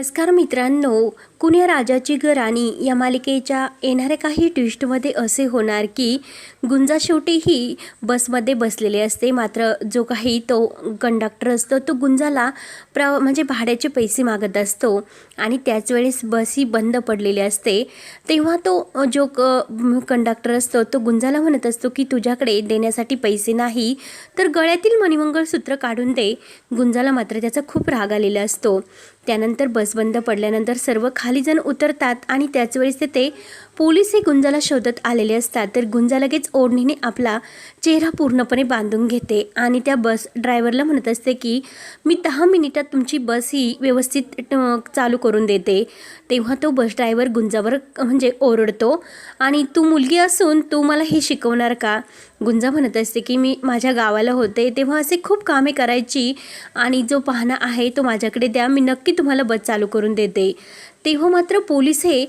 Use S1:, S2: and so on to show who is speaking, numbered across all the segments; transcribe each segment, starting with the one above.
S1: नमस्कार मित्रांनो कुण्या राजाची ग राणी या मालिकेच्या येणाऱ्या काही ट्विस्टमध्ये असे होणार की गुंजा शेवटी ही बसमध्ये बसलेले असते. मात्र जो काही तो कंडक्टर असतो तो गुंजाला प्र म्हणजे भाड्याचे पैसे मागत असतो आणि त्याच वेळेस बस ही बंद पडलेली असते. तेव्हा तो जो क कंडक्टर असतो तो गुंजाला म्हणत असतो की तुझ्याकडे देण्यासाठी पैसे नाही तर गळ्यातील मणिमंगळसूत्र काढून दे. गुंजाला मात्र त्याचा खूप राग आलेला असतो. त्यानंतर बस बंद पडल्यानंतर सर्व खाली जण उतरतात आणि त्याच वेळेस ते पोलीस हे गुंजाला शोधत आलेले असतात तर गुंजा लगेच ओढणीने आपला चेहरा पूर्णपणे बांधून घेते आणि त्या बस ड्रायव्हरला म्हणत असते की मी दहा मिनिटात तुमची बस ही व्यवस्थित चालू करून देते. तेव्हा तो बस ड्रायव्हर गुंजावर म्हणजे ओरडतो आणि तू मुलगी असून तू मला हे शिकवणार का? गुंजा म्हणत असते की मी माझ्या गावाला होते तेव्हा असे खूप कामे करायची आणि जो पाहणा आहे तो माझ्याकडे द्या मी नक्की तुम्हाला बस चालू करून देते. तेव्हा मात्र पोलीस हे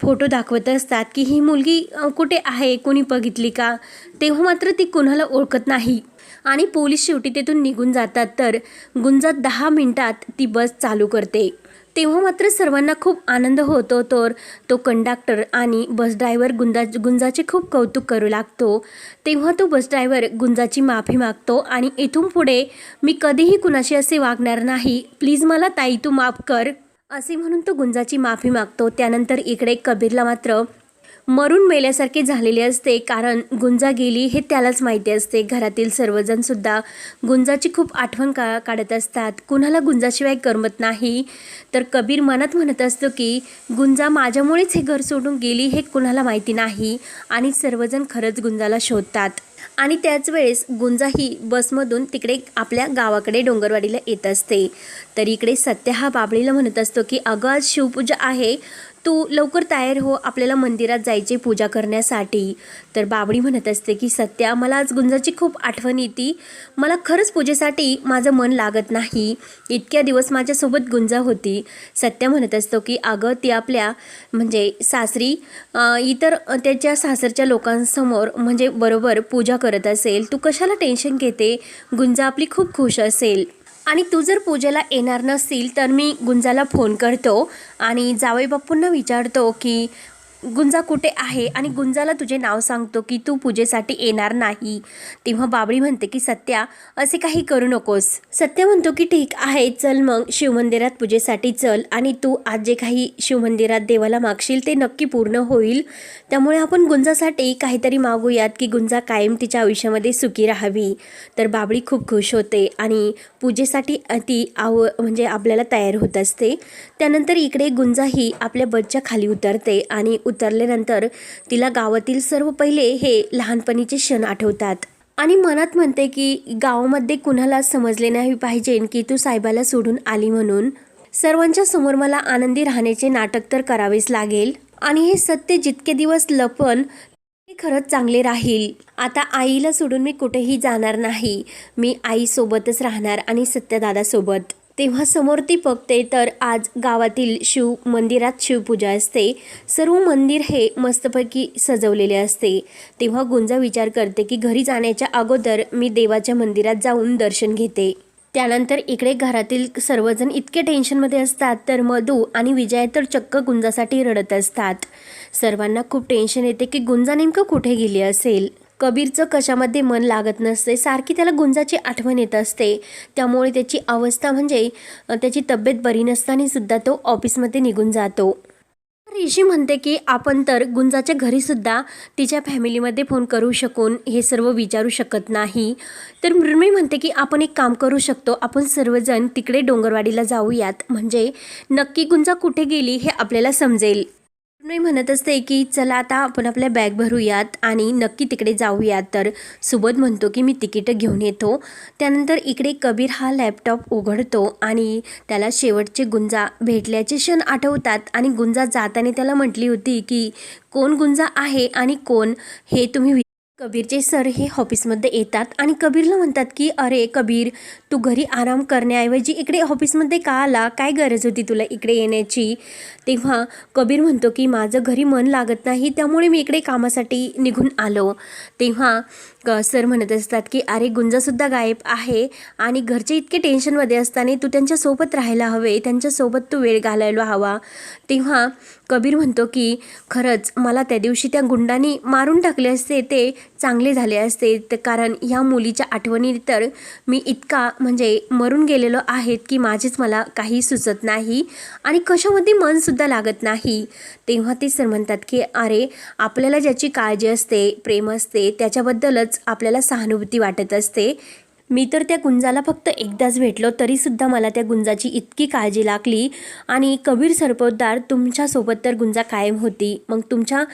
S1: फोटो दाखवत असतात की ही मुलगी कुठे आहे? कोणी बघितली का? तेव्हा मात्र ती कुणाला ओळखत नाही. आणि पोलीस शेवटी तिथून निघून जातात. तर गुंजात दहा मिनिटात ती बस चालू करते. तेव्हा मात्र सर्वांना खूप आनंद होतो. तर तो कंडक्टर आणि बस ड्रायव्हर गुंजा गुंजाचे खूप कौतुक करू लागतो. तेव्हा तो बस ड्रायव्हर गुंजाची माफी मागतो आणि इथून पुढे मी कधीही कुणाशी असे वागणार नाही. प्लीज मला ताई तू माफ कर. असे म्हणून तो गुंजाची माफी मागतो. त्यानंतर इकडे कबीरला मात्र मरून मेल्यासारखे झालेले असते. कारण गुंजा गेली हे त्यालाच माहिती असते. घरातील सर्वजणसुद्धा गुंजाची खूप आठवण का काढत असतात. कुणाला गुंजाशिवाय करमत नाही. तर कबीर मनात म्हणत असतो की गुंजा माझ्यामुळेच हे घर सोडून गेली हे कुणाला माहिती नाही. आणि सर्वजण खरंच गुंजाला शोधतात. आणि त्याच वेळेस गुंजा ही बसमधून तिकडे आपल्या गावाकडे डोंगरवाडीला येत असते. तर इकडे सत्य हा बाबळीला म्हणत असतो की अगं आज शिवपूजा आहे. तू लवकर तयार हो आपल्याला मंदिरात जायचे पूजा करण्यासाठी. तर बाबडी म्हणत असते की सत्या मला आज गुंजाची खूप आठवण येते. मला खरंच पूजेसाठी माझं मन लागत नाही. इतक्या दिवस माझ्यासोबत गुंजा होती. सत्या म्हणत असतो की अगं ती आपल्या म्हणजे सासरी इतर त्याच्या सासरच्या लोकांसमोर म्हणजे बरोबर पूजा करत असेल. तू कशाला टेन्शन घेते? गुंजा आपली खूप खुश असेल. आणि तू जर पूजेला येणार नसतील तर मी गुंजाला फोन करतो आणि जावई बाप्पूंना विचारतो की गुंजा कुठे आहे? आणि गुंजाला तुझे नाव सांगतो की तू पूजेसाठी येणार नाही. तेव्हा बाबळी म्हणते की सत्या असे काही करू नकोस. सत्या म्हणतो की ठीक आहे चल मग शिवमंदिरात पूजेसाठी चल. आणि तू आज जे काही शिवमंदिरात देवाला मागशील ते नक्की पूर्ण होईल. त्यामुळे आपण गुंजासाठी काहीतरी मागूयात की गुंजा कायम तिच्या आयुष्यामध्ये सुखी राहावी. तर बाबळी खूप खुश होते आणि पूजेसाठी ती आव म्हणजे आपल्याला तयार होत असते. त्यानंतर इकडे गुंजा ही आपल्या बसच्या खाली उतरते आणि उतरल्यानंतर तिला गावातील सर्व पहिले हे लहानपणीचे क्षण आठवतात. आणि मनात म्हणते की गावामध्ये कुणाला समजले नाही पाहिजे की तू साहेबाला सोडून आली म्हणून. सर्वांच्या समोर मला आनंदी राहण्याचे नाटक तर करावेच लागेल. आणि हे सत्य जितके दिवस लपन ते खरंच चांगले राहील. आता आईला सोडून मी कुठेही जाणार नाही. मी आईसोबतच राहणार आणि सत्यदादासोबत. तेव्हा समोर ती बघते तर आज गावातील शिव मंदिरात शिवपूजा असते. सर्व मंदिर हे मस्तपैकी सजवलेले असते. तेव्हा गुंजा विचार करते की घरी जाण्याच्या अगोदर मी देवाच्या मंदिरात जाऊन दर्शन घेते. त्यानंतर इकडे घरातील सर्वजण इतके टेन्शनमध्ये असतात तर मधू आणि विजय तर चक्क गुंजासाठी रडत असतात. सर्वांना खूप टेन्शन येते की गुंजा नेमकं कुठे गेली असेल? कबीरचं कशामध्ये मन लागत नसते सारखी त्याला गुंजाची आठवण येत असते. त्यामुळे त्याची अवस्था म्हणजे त्याची तब्येत बरी नसताना सुद्धा तो ऑफिसमध्ये निघून जातो. ऋषी म्हणते की आपण तर गुंजाच्या घरीसुद्धा तिच्या फॅमिलीमध्ये फोन करू शकून हे सर्व विचारू शकत नाही. तर मृण्मयी म्हणते की आपण एक काम करू शकतो आपण सर्वजण तिकडे डोंगरवाडीला जाऊयात. म्हणजे नक्की गुंजा कुठे गेली हे आपल्याला समजेल. मी म्हणत असते की चला आता आपण आपल्या बॅग भरूयात आणि नक्की तिकडे जाऊयात. तर सुबोध म्हणतो की मी तिकीटं घेऊन येतो. त्यानंतर इकडे कबीर हा लॅपटॉप उघडतो आणि त्याला शेवटचे गुंजा भेटल्याचे क्षण आठवतात आणि गुंजा जाताना त्याला म्हटली होती की कोण गुंजा आहे आणि कोण हे तुम्ही कबीरचे सर हे ऑफिसमध्ये येतात आणि कबीरला म्हणतात की अरे कबीर तू घरी आराम करण्याऐवजी इकडे ऑफिसमध्ये का आला? काय गरज होती तुला इकडे येण्याची? तेव्हा कबीर म्हणतो की माझं घरी मन लागत नाही त्यामुळे मी इकडे कामासाठी निघून आलो. तेव्हा सर म्हणत असतात की अरे गुंजासुद्धा गायब आहे आणि घरचे इतके टेन्शनमध्ये असताना तू त्यांच्यासोबत राहायला हवे त्यांच्यासोबत तू वेळ घालायला हवा. तेव्हा कबीर म्हणतो की खरंच मला त्या दिवशी त्या गुंडांनी मारून टाकले असते ते चांगले झाले असते. तर कारण ह्या मुलीच्या आठवणी तर मी इतका म्हणजे मरून गेलेलो आहेत की माझेच मला काही सुचत नाही आणि कशामध्ये मनसुद्धा लागत नाही. तेव्हा ते सर म्हणतात की अरे आपल्याला ज्याची काळजी असते प्रेम असते त्याच्याबद्दलच आपल्याला सहानुभूती वाटत असते. मी तर त्या गुंजाला फक्त एकदाच भेटलो तरीसुद्धा मला त्या गुंजाची इतकी काळजी लागली. आणि कबीर सरपोतदार तुमच्यासोबत तर गुंजा कायम होती. मग तुमच्या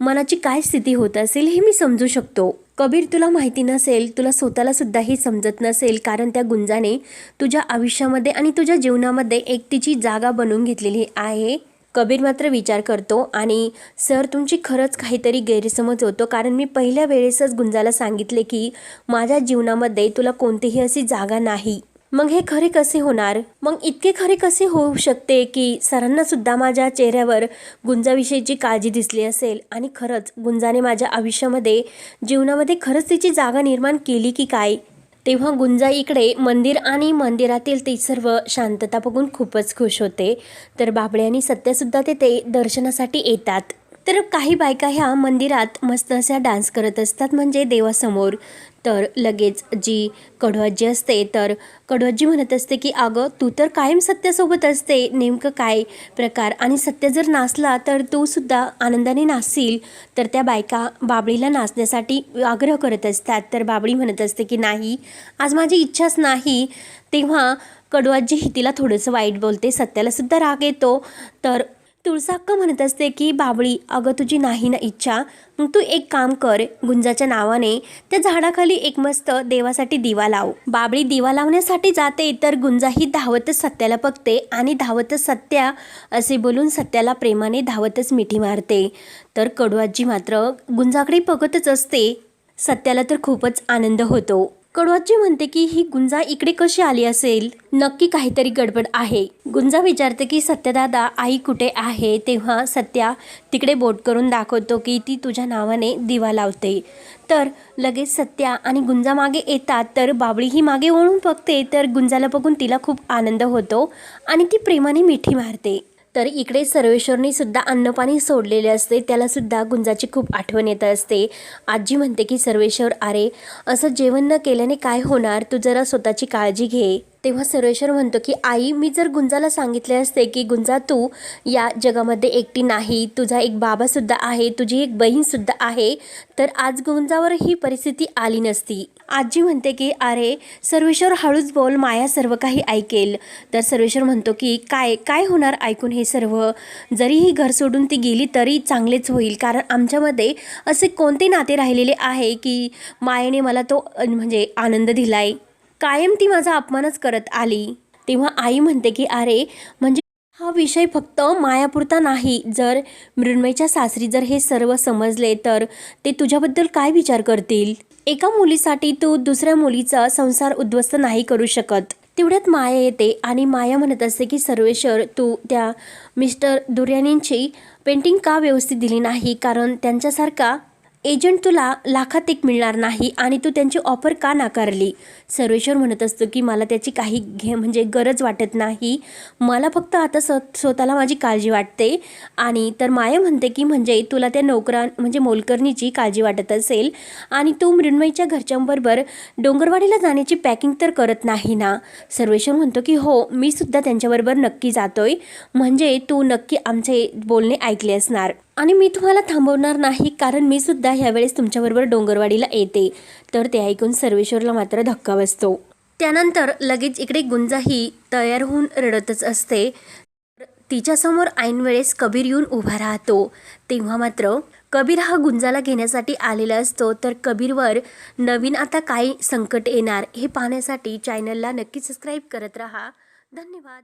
S1: मनाची काय स्थिती होत असेल हे मी समजू शकतो. कबीर तुला माहिती नसेल तुला स्वतःला सुद्धा हे समजत नसेल कारण त्या गुंजाने तुझ्या आयुष्यामध्ये आणि तुझ्या जीवनामध्ये एक तिची जागा बनवून घेतलेली आहे. कबीर मात्र विचार करतो आणि सर तुमची खरंच काहीतरी गैरसमज होतो. कारण मी पहिल्या वेळेसच गुंजाला सांगितले की माझ्या जीवनामध्ये तुला कोणतीही अशी जागा नाही. मग हे खरे कसे होणार? मग इतके खरे कसे होऊ शकते की सरांना सुद्धा माझ्या चेहऱ्यावर गुंजाविषयीची काळजी दिसली असेल? आणि खरंच गुंजाने माझ्या आयुष्यामध्ये जीवनामध्ये खरंच तिची जागा निर्माण केली की काय? तेव्हा गुंजा इकडे मंदिर आणि मंदिरातील ती सर्व शांतता बघून खूपच खुश होते. तर बाबळे आणि सत्यासुद्धा तेथे दर्शनासाठी येतात. तर काही बायका ह्या मंदिरात मस्त अशा डान्स करत असतात म्हणजे देवासमोर. तर लगेच जी कडवाजी असते तर कडवाजी म्हणत असते की अगं तू तर कायम सत्यासोबत असते नेमकं काय प्रकार? आणि सत्य जर नाचला तर तू सुद्धा आनंदाने नाचशील. तर त्या बायका बाबळीला नाचण्यासाठी आग्रह करत असतात. तर बाबळी म्हणत असते की नाही आज माझी इच्छाच नाही. तेव्हा कडवाजी ही तिला थोडंसं वाईट बोलते सत्यालासुद्धा राग येतो. तर तुळसाक्क म्हणत असते की बाबळी अगं तुझी नाही ना इच्छा. मग तू एक काम कर गुंजाच्या नावाने त्या झाडाखाली एक मस्त देवासाठी दिवा लाव. बाबळी दिवा लावण्यासाठी जाते तर गुंजा ही धावतच सत्याला बघते आणि धावतच सत्या असे बोलून सत्याला प्रेमाने धावतच मिठी मारते. तर कडवाजी मात्र गुंजाकडे बघतच असते. सत्याला तर खूपच आनंद होतो. कडवाजी म्हणते की ही गुंजा इकडे कशी आली असेल? नक्की काहीतरी गडबड आहे. गुंजा विचारते की सत्यदादा आई कुठे आहे? तेव्हा सत्या तिकडे बोट करून दाखवतो की ती तुझ्या नावाने दिवा लावते. तर लगेच सत्या आणि गुंजा मागे येतात. तर बाबळी ही मागे वळून बघते. तर गुंजाला बघून तिला खूप आनंद होतो आणि ती प्रेमाने मिठी मारते. तर इकडे सर्वेश्वरनी सुद्धा अन्नपाणी सोडलेले असते. त्याला सुद्धा गुंजाची खूप आठवण येत असते. आजी म्हणते की सर्वेश्वर अरे असं जेवण न केल्याने काय होणार? तू जरा स्वतःची काळजी घे. तेव्हा सर्वेश्वर म्हणतो की आई मी जर गुंजाला सांगितले असते की गुंजा तू या जगामध्ये एकटी नाही तुझा एक बाबासुद्धा आहे तुझी एक बहीणसुद्धा आहे तर आज गुंजावर ही परिस्थिती आली नसती. आजी म्हणते की अरे सर्वेश्वर हळूच बोल माया सर्व काही ऐकेल. तर सर्वेश्वर म्हणतो की काय काय होणार ऐकून हे सर्व? जरी ही घर सोडून ती गेली तरी चांगलेच होईल कारण आमच्यामध्ये असे कोणते नाते राहिलेले आहे की मायेने मला तो म्हणजे आनंद दिलाय? कायम ती माझा अपमानच करत आली. तेव्हा आई म्हणते की अरे म्हणजे हा विषय फक्त मायापुरता नाही. जर मृण्मयच्या सासरी जर हे सर्व समजले तर ते तुझ्याबद्दल काय विचार करतील? एका मुलीसाठी तू दुसऱ्या मुलीचा संसार उद्ध्वस्त नाही करू शकत. तेवढ्यात माया येते आणि माया म्हणत असते की सर्वेश्वर तू त्या मिस्टर दुर्यानींची पेंटिंग का व्यवस्थित दिली नाही? कारण त्यांच्यासारखा एजंट तुला लाखात एक मिळणार नाही आणि तू त्यांची ऑफर का नाकारली? सर्वेश्वर म्हणत असतो की मला त्याची काही घे म्हणजे गरज वाटत नाही. मला फक्त आता स स्वतःला माझी काळजी वाटते. आणि तर माया म्हणते की म्हणजे तुला त्या नोकरा म्हणजे मोलकर्णीची काळजी वाटत असेल. आणि तू मृण्मयीच्या घरच्यांबरोबर डोंगरवाडीला जाण्याची पॅकिंग तर करत नाही ना? सर्वेश्वर म्हणतो की हो मी सुद्धा त्यांच्याबरोबर नक्की जातोय. म्हणजे तू नक्की आमचे बोलणे ऐकले असणार. आणि मी तुम्हाला थांबवणार नाही कारण मी सुद्धा ह्यावेळेस तुमच्याबरोबर डोंगरवाडीला येते. तर ते ऐकून सर्वेश्वरला मात्र धक्का बसतो. त्यानंतर लगेच इकडे गुंजाही तयार होऊन रडतच असते. तिच्यासमोर ऐनवेळेस कबीर येऊन उभा राहतो. तेव्हा मात्र कबीर हा गुंजाला घेण्यासाठी आलेला असतो. तर कबीरवर नवीन आता काय संकट येणार हे पाहण्यासाठी चॅनलला नक्की सबस्क्राईब करत राहा. धन्यवाद.